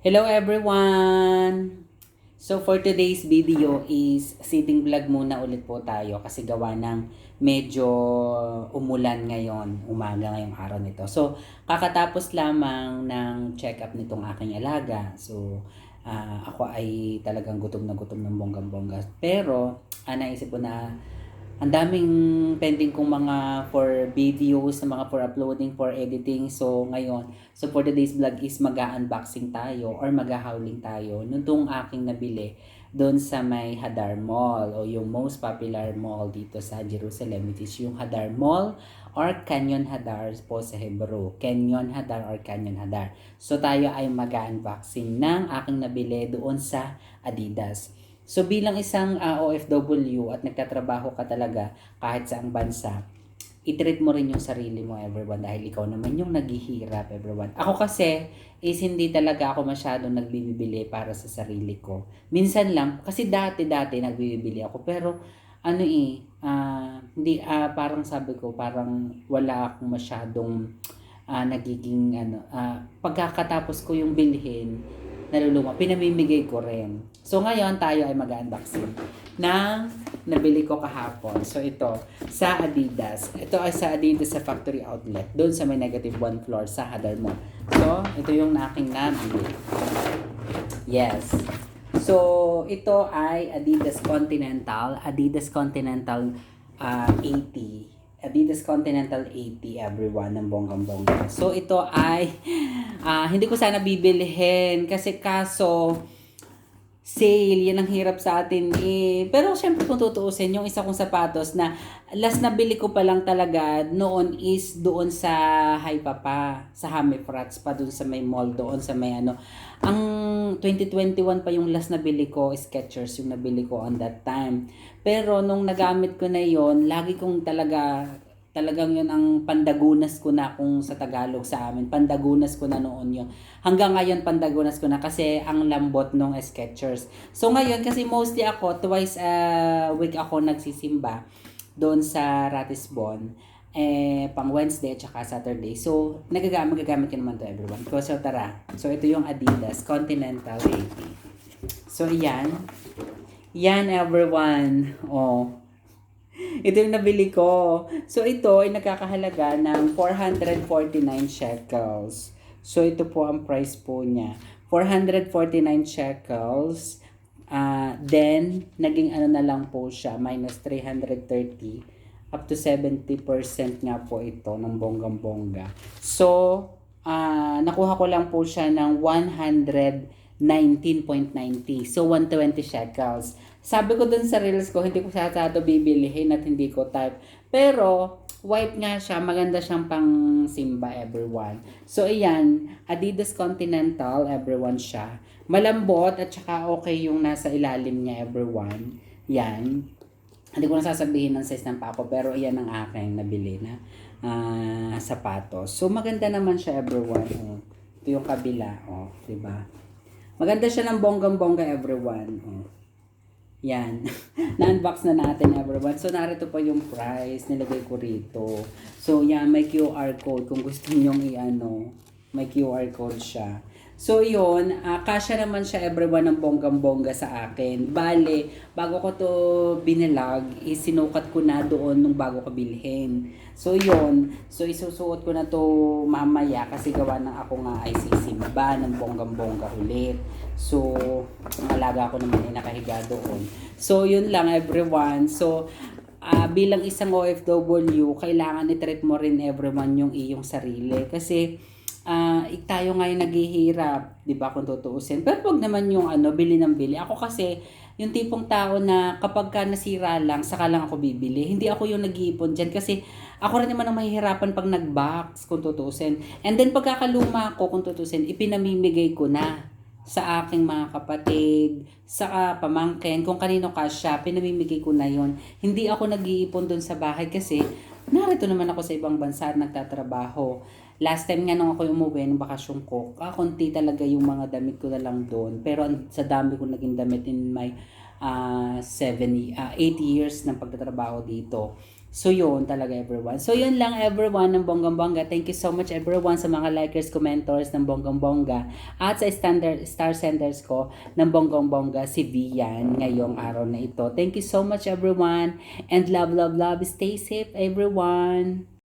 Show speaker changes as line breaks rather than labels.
Hello everyone! So for today's video is sitting vlog muna ulit po tayo kasi gawa ng medyo umulan ngayon, umaga ngayong araw nito. So kakatapos lamang ng check-up nitong aking alaga. So ah, ako ay talagang gutom na gutom ng bonggang-bongga. Pero ah, naisip ko na ang daming pending kong mga for videos, na mga for uploading, for editing. So, ngayon, so for today's vlog is mag-unboxing tayo or mag-howling tayo nung aking nabili doon sa may Hadar Mall o yung most popular mall dito sa Jerusalem which is yung Hadar Mall or Canyon Hadar po sa Hebrew. Canyon Hadar or Canyon Hadar. So tayo ay mag-unboxing ng aking nabili doon sa Adidas. So bilang isang ah, OFW at nagtatrabaho ka talaga kahit sa ang bansa, i-treat mo rin yung sarili mo everyone dahil ikaw naman yung naghihirap everyone. Ako kasi is hindi talaga ako masyadong nagbibili para sa sarili ko. Minsan lang kasi dati-dati nagbibili ako pero ano eh ah, hindi ah, parang sabi ko parang wala akong masyadong ah, nagiging ano ah, pagkakatapos ko yung bilhin naluluma, pinamimigay ko rin. So ngayon tayo ay mag-unboxing ng nabili ko kahapon. So ito, sa Adidas. Ito ay sa Adidas sa factory outlet. Doon sa may negative one floor sa Hadar Mall. So, ito yung aking nabili. Yes. So, ito ay Adidas Continental. Adidas Continental ah, 80. Adidas Continental 80 everyone ng bonggang bongga. So ito ay ah, hindi ko sana bibilihin kasi kaso sale, yan ang hirap sa atin eh. Pero syempre kung tutuusin, yung isa kong sapatos na last na bili ko pa lang talaga noon is doon sa Haipapa, sa Hamifrats pa doon sa may mall doon sa may ano. Ang 2021 pa yung last na bili ko, Skechers yung nabili ko on that time. Pero nung nagamit ko na yon lagi kong talaga talagang yun ang pandagunas ko na kung sa Tagalog sa amin. Pandagunas ko na noon yun. Hanggang ngayon pandagunas ko na kasi ang lambot nung Skechers. So ngayon kasi mostly ako twice a week ako nagsisimba doon sa Ratisbon eh pang Wednesday at saka Saturday. So nagagamit magagamit ko naman to everyone. So tara. So ito yung Adidas Continental 80. So yan. Yan everyone. Oh. Ito yung nabili ko. So, ito ay nakakahalaga ng 449 shekels. So, ito po ang price po niya. 449 shekels. Ah, then, naging ano na lang po siya, minus 330. Up to 70% nga po ito ng bonggang-bongga. So, ah nakuha ko lang po siya ng 119.90. So, 120 shekels. Sabi ko dun sa reels ko, hindi ko siya sa ito bibilihin at hindi ko type. Pero, white nga siya. Maganda siyang pang simba, everyone. So, ayan. Adidas Continental, everyone siya. Malambot at saka okay yung nasa ilalim niya, everyone. Yan. Hindi ko na sasabihin ng size ng pako, pero iyan ang aking nabili na ah, sapatos. So, maganda naman siya, everyone. Oh. Ito yung kabila, oh, 'di ba? Maganda siya ng bonggang-bongga, everyone. Oh. Yan. Na-unbox na natin everyone. So, narito pa yung price. Nilagay ko rito. So, yan. May QR code. Kung gusto nyong i-ano, may QR code siya. So, yun. Uh, kasya naman siya everyone ng bonggang-bongga sa akin. Bale, bago ko to binilag, isinukat ko na doon nung bago ko bilhin. So, yun. So, isusuot ko na to mamaya kasi gawa ng ako nga ay sisimba ng bonggang-bongga ulit. So, ang alaga ko naman ay nakahiga doon. So, yun lang everyone. So, ah, bilang isang OFW, kailangan i-treat mo rin everyone yung iyong sarili. Kasi, ik- tayo ngayon naghihirap, 'di ba kung tutuusin. Pero wag naman yung ano, bili ng bili. Ako kasi yung tipong tao na kapag ka nasira lang, saka lang ako bibili. Hindi ako yung nag-iipon dyan kasi ako rin naman ang mahihirapan pag nag-box kung tutuusin. And then pagkakaluma ko kung tutuusin, ipinamimigay ko na sa aking mga kapatid, sa ah, pamangkin, kung kanino ka siya, pinamimigay ko na yon. Hindi ako nag-iipon doon sa bahay kasi narito naman ako sa ibang bansa at nagtatrabaho. Last time nga nung ako umuwi ng bakasyon ko, konti talaga yung mga damit ko na lang doon. Pero sa dami ko naging damit in my uh, 7, uh, 8 years ng pagtatrabaho dito. So yun talaga everyone. So yun lang everyone ng Bonggang Bongga. Thank you so much everyone sa mga likers, commenters ng Bonggang Bongga at sa standard star senders ko ng Bonggang Bongga si Vian ngayong araw na ito. Thank you so much everyone and love love love. Stay safe everyone.